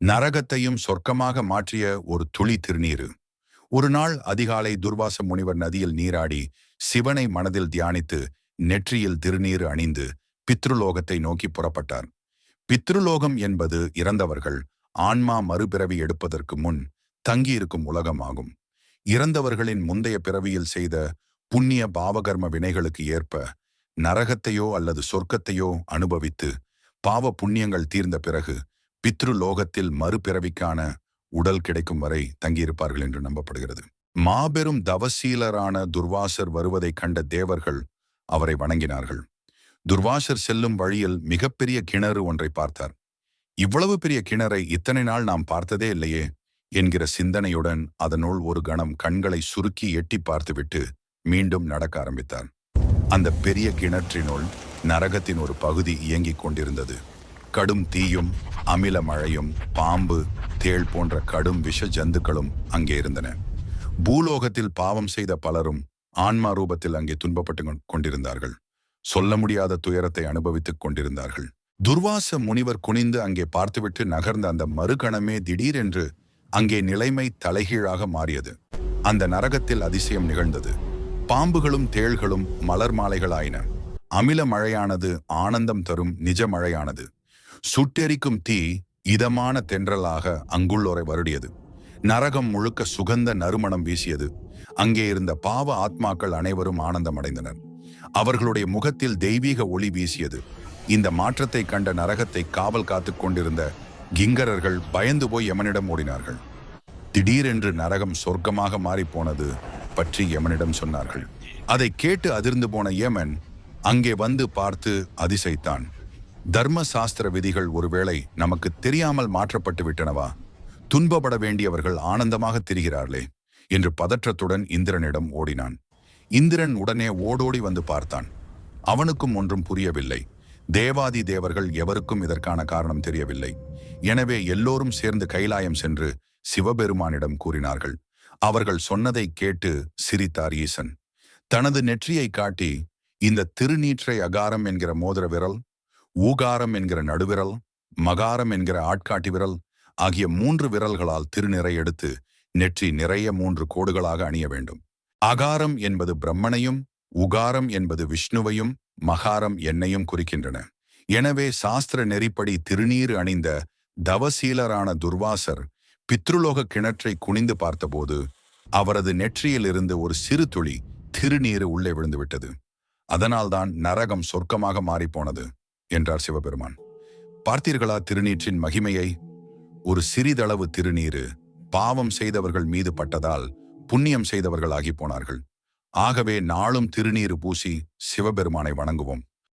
நரகத்தையும் சொர்க்கமாக மாற்றிய ஒரு துளி திருநீரு. ஒரு நாள் அதிகாலை துர்வாச முனிவர் நதியில் நீராடி சிவனை மனதில் தியானித்து நெற்றியில் திருநீர் அணிந்து பித்ருலோகத்தை நோக்கி புறப்பட்டார். பித்ருலோகம் என்பது இறந்தவர்கள் ஆன்மா மறுபிறவி எடுப்பதற்கு முன் தங்கியிருக்கும் உலகமாகும். இறந்தவர்களின் முந்தைய பிறவியில் செய்த புண்ணிய பாவகர்ம வினைகளுக்கு ஏற்ப நரகத்தையோ அல்லது சொர்க்கத்தையோ அனுபவித்து பாவ புண்ணியங்கள் தீர்ந்த பிறகு பித்ருலோகத்தில் மறுபிறவிக்கான உடல் கிடைக்கும் வரை தங்கியிருப்பார்கள் என்று நம்பப்படுகிறது. மாபெரும் தவசீலரான துர்வாசர் வருவதைக் கண்ட தேவர்கள் அவரை வணங்கினார்கள். துர்வாசர் செல்லும் வழியில் மிகப்பெரிய கிணறு ஒன்றை பார்த்தார். இவ்வளவு பெரிய கிணறை இத்தனை நாள் நாம் பார்த்ததே இல்லையே என்கிற சிந்தனையுடன் அதனுள் ஒரு கணம் கண்களை சுருக்கி எட்டி பார்த்துவிட்டு மீண்டும் நடக்க ஆரம்பித்தார். அந்த பெரிய கிணற்றினுள் நரகத்தின் ஒரு பகுதி இயங்கிக் கொண்டிருந்தது. கடும் தீயும் அமில மழையும் பாம்பு தேள் போன்ற கடும் விஷ ஜந்துக்களும் அங்கே இருந்தன. பூலோகத்தில் பாவம் செய்த பலரும் ஆன்மா ரூபத்தில் அங்கே துன்பப்பட்டு கொண்டிருந்தார்கள். சொல்ல முடியாத துயரத்தை அனுபவித்துக் கொண்டிருந்தார்கள். துர்வாச முனிவர் குனிந்து அங்கே பார்த்துவிட்டு நகர்ந்த அந்த மறுகணமே திடீரென்று அங்கே நிலைமை தலைகீழாக மாறியது. அந்த நரகத்தில் அதிசயம் நிகழ்ந்தது. பாம்புகளும் தேள்களும் மலர் மாலைகளாயின. அமில மழையானது ஆனந்தம் தரும் நிஜ மழையானது. சுட்டெரிக்கும் தீ இதமான தென்றலாக அங்குள்ளோரை வருடியது. நரகம் முழுக்க சுகந்த நறுமணம் வீசியது. அங்கே இருந்த பாவ ஆத்மாக்கள் அனைவரும் ஆனந்தமடைந்தனர். அவர்களுடைய முகத்தில் தெய்வீக ஒளி வீசியது. இந்த மாற்றத்தை கண்ட நரகத்தை காவல் காத்து கொண்டிருந்த கிங்கரர்கள் பயந்து போய் யமனிடம் ஓடினார்கள். திடீரென்று நரகம் சொர்க்கமாக மாறிப்போனது பற்றி யமனிடம் சொன்னார்கள். அதை கேட்டு அதிர்ந்து போன யமன் அங்கே வந்து பார்த்து அதிசைத்தான் தர்ம சாஸ்திர விதிகள் ஒருவேளை நமக்கு தெரியாமல் மாற்றப்பட்டு விட்டனவா? துன்பப்பட வேண்டியவர்கள் ஆனந்தமாக திரிகிறார்களே என்று பதற்றத்துடன் இந்திரனிடம் ஓடினான். இந்திரன் உடனே ஓடோடி வந்து பார்த்தான். அவனுக்கும் ஒன்றும் புரியவில்லை. தேவாதி தேவர்கள் எவருக்கும் இதற்கான காரணம் தெரியவில்லை. எனவே எல்லோரும் சேர்ந்து கைலாயம் சென்று சிவபெருமானிடம் கூறினார்கள். அவர்கள் சொன்னதை கேட்டு சிரித்தார் ஈசன். தனது நெற்றியை காட்டி இந்த திருநீற்றை அகாரம் என்கிற மோதிர விரல் ஊகாரம் என்கிற நடுவிரல் மகாரம் என்கிற ஆட்காட்டி விரல் ஆகிய மூன்று விரல்களால் திருநிறை எடுத்து நெற்றி நிறைய மூன்று கோடுகளாக அணிய வேண்டும். அகாரம் என்பது பிரம்மனையும் உகாரம் என்பது விஷ்ணுவையும் மகாரம் என்னையும் குறிக்கின்றன. எனவே சாஸ்திர நெறிப்படி திருநீர் அணிந்த தவசீலரான துர்வாசர் பித்ருலோக கிணற்றை குனிந்து பார்த்தபோது அவரது நெற்றியிலிருந்து ஒரு சிறு துளி திருநீர் உள்ளே விழுந்துவிட்டது. அதனால்தான் நரகம் சொர்க்கமாக மாறிப்போனது. என்றார் சிவபெருமான். பார்த்தீர்களா திருநீற்றின் மகிமையை? ஒரு சிறிதளவு திருநீரு பாவம் செய்தவர்கள் மீது பட்டதால் புண்ணியம் செய்தவர்கள் ஆகி போனார்கள். ஆகவே நாளும் திருநீரு பூசி சிவபெருமானை வணங்குவோம்.